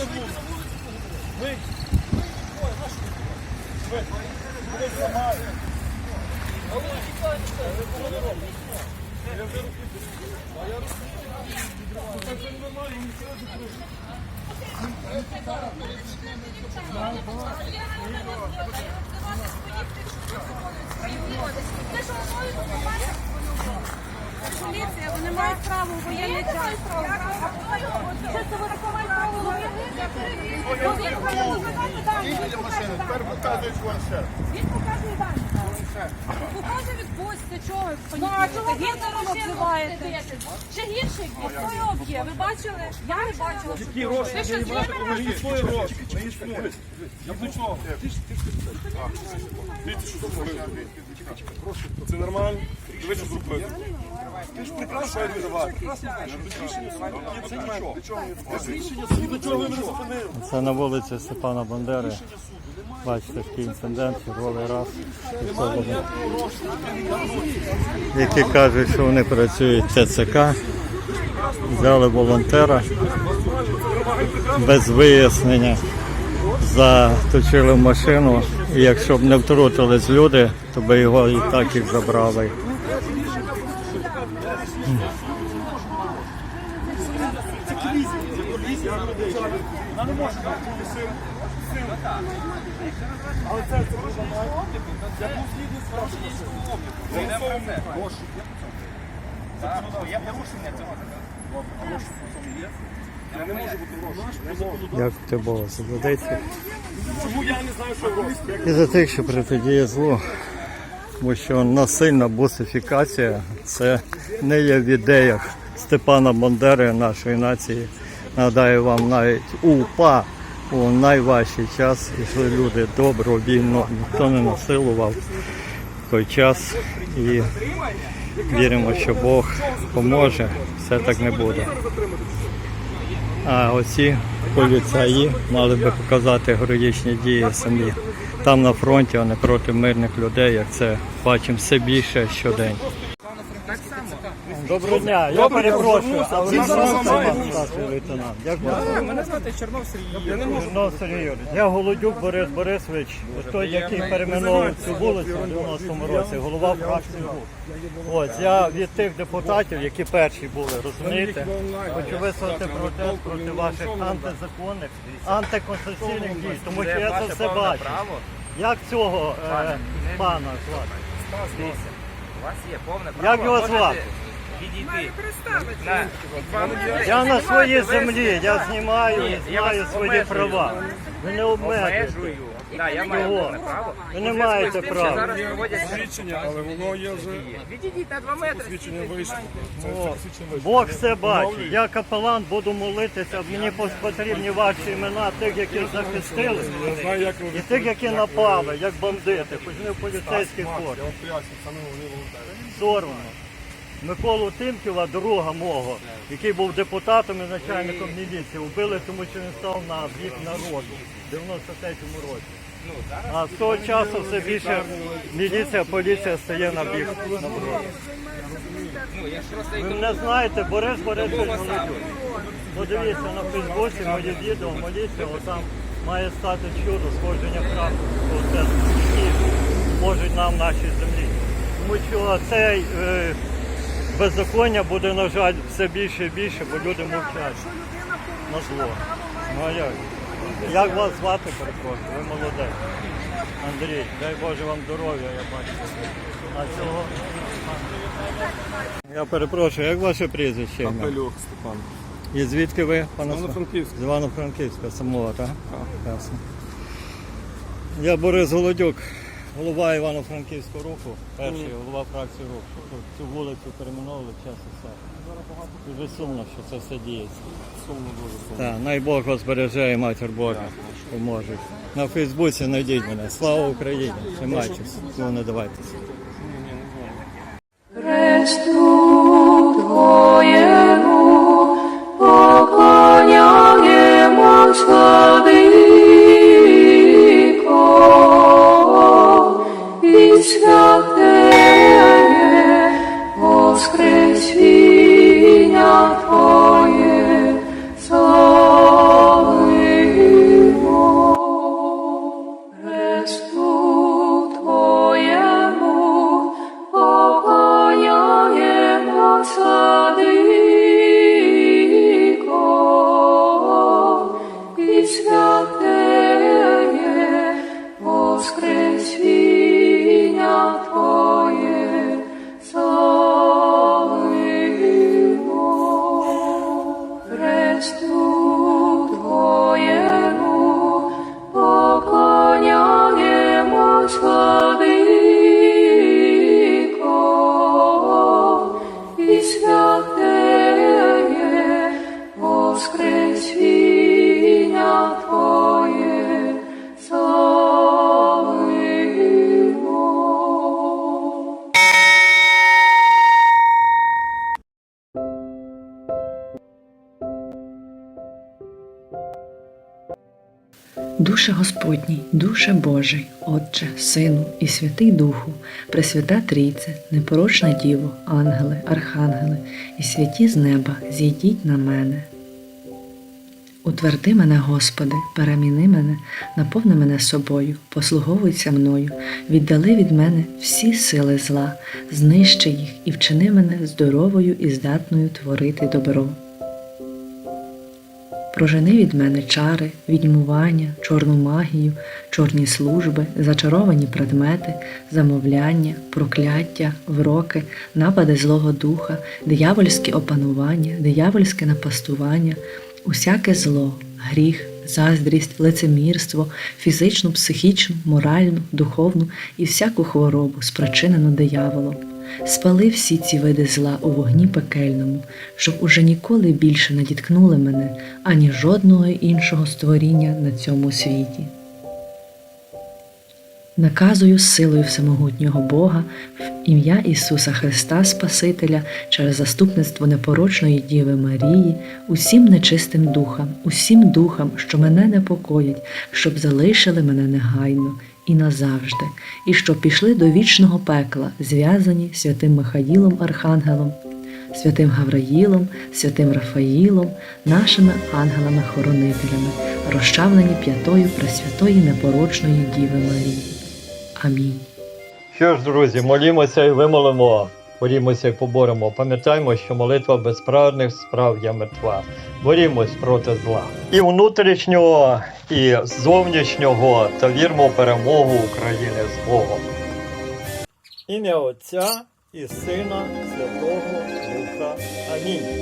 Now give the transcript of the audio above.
на вулицю. Вийдіть. Ой, на що ви? Ви. Ви зламали. Але ви кого не? Я вже руки А я руки так це нормально, нічого не закрили. Поліція, вони мають право воєнний час. Це це вони мають право у воєнний час. Він показує дані. Він показує Тепер показують планшет. Він показує дані. Показує відпустці, чого? Ну, а чого гірше обзиваєте? Ще гірше який об'є. Ви бачили? Я не бачила. Які гроші? Ви що, Ви з ними Ви не свої гроші. Ви не свої. Я до чого? Дивіться, що зробили. Це нормально? Диви, що зробили. Ти ж прекрасно віддавати. Це на вулиці Степана Бандери. Бачите, такий інцидент, черговий раз. І. Які кажуть, що вони працюють в ТЦК, взяли волонтера без вияснення, заточили машину. І якщо б не втрутились люди, то би його і так їх забрали. Вона не може бути сил. Але це це дуже. Я був згідний з вашим голосовим. Порушення цього Я не можу бути гроші. Не можу. Як ти було заведеться? Чому я не знаю, що гроші? І за тих, що протидіє злу. Тому що насильна бусифікація це не є в ідеях Степана Бандери, нашої нації. Нагадаю вам навіть УПА у найважчий час йшли люди добровільно, ніхто не насилував той час і віримо, що Бог поможе, все так не буде. А оці поліцаї мали би показати героїчні дії самі там на фронті, а не проти мирних людей, як це бачимо все більше щодень. Доброго дня, я перепрошую, а ви старший лейтенант. Як вас? Мене звати Чорнов Сергій. Жирнов Сергій Юрійович. Я Голодюк Борис Борисович, той, який перейменував цю вулицю в 90-му році, голова фракції. Ось я від тих депутатів, які перші були, розумієте, хочу висловити протест проти ваших антизаконних, антиконституційних дій, тому що я це все бачу. Як цього е, пана звати? Дивіться, у вас є повне право. Як його звати? Відійти. На, Я на своїй землі, я Ні, знімаю, я знаю вас свої обмежую. права. Ви не обмежуєте. обмежую. Да, я маю Чого? повне право. Ви не маєте права. Зараз проводять Свідчення, але воно є вже Відійдіть на два метри. свідчення вийшло. Це О, свідчення вийшло. Бог все бачить. Я капелан буду молитися, мені потрібні ваші імена тих, які захистили, Я знаю, як ви і тих, які напали, як бандити, хоч не в поліцейській Я формі. вам поясню, саме вони волонтери. Соромно. Миколу Тимківа, друга мого, який був депутатом і начальником міліції, вбили, тому що він став на бік народу в 93-му році. А з того часу все більше міліція, поліція стає на бік народу. Ви мене знаєте, Борис Борисович Голодюк. Подивіться на Фейсбуці моє відео, моліться, там має стати чудо, сходження храму, які можуть нам нашій землі. Тому що цей е, беззаконня буде, на жаль, все більше і більше, бо люди мовчать на зло. Ну а як? Як вас звати, перепрошую? Ви молодець. Андрій, дай Боже вам здоров'я, я бачу. А цього? Я перепрошую, як ваше прізвище? ім'я? Капелюк Степан. І звідки ви, пане Степан? Івано-Франківськ. З Івано-Франківська, самого, так? Ясно. Я Борис Голодюк, голова Івано-Франківського руху, перший голова фракції руху. Цю вулицю перейменовували час і все. Дуже сумно, що це все діється. Сумно дуже сумно. Так, най Бог вас береже і матір Божа поможе. На Фейсбуці знайдіть мене. Слава Україні! Тримайтесь, цього не давайтеся. Chrystu святеє воскресві. Душе Господній, душе Божий, Отче, Сину і Святий Духу, Пресвята Трійце, непорочна Діво, ангели, архангели і святі з неба, зійдіть на мене. Утверди мене, Господи, переміни мене, наповни мене собою, послуговуйся мною, віддали від мене всі сили зла, знищи їх і вчини мене здоровою і здатною творити добро. Прожени від мене чари, відьмування, чорну магію, чорні служби, зачаровані предмети, замовляння, прокляття, вроки, напади Злого Духа, диявольське опанування, диявольське напастування, усяке зло, гріх, заздрість, лицемірство, фізичну, психічну, моральну, духовну і всяку хворобу, спричинену дияволом. Спали всі ці види зла у вогні пекельному, щоб уже ніколи більше не діткнули мене, ані жодного іншого створіння на цьому світі. Наказую силою всемогутнього Бога в ім'я Ісуса Христа Спасителя через заступництво непорочної Діви Марії, усім нечистим духам, усім духам, що мене непокоять, щоб залишили мене негайно і назавжди, і що пішли до вічного пекла, зв'язані святим Михаїлом Архангелом, святим Гавраїлом, святим Рафаїлом, нашими ангелами-хоронителями, розчавлені п'ятою Пресвятої непорочної Діви Марії. Амінь. Що ж, друзі, молімося і вимолимо, борімося і поборемо. Пам'ятаємо, що молитва безправних справ є мертва. Борімось проти зла. І внутрішнього, і зовнішнього, та вірмо в перемогу України з Богом. Ім'я Отця і Сина Святого Духа. Амінь.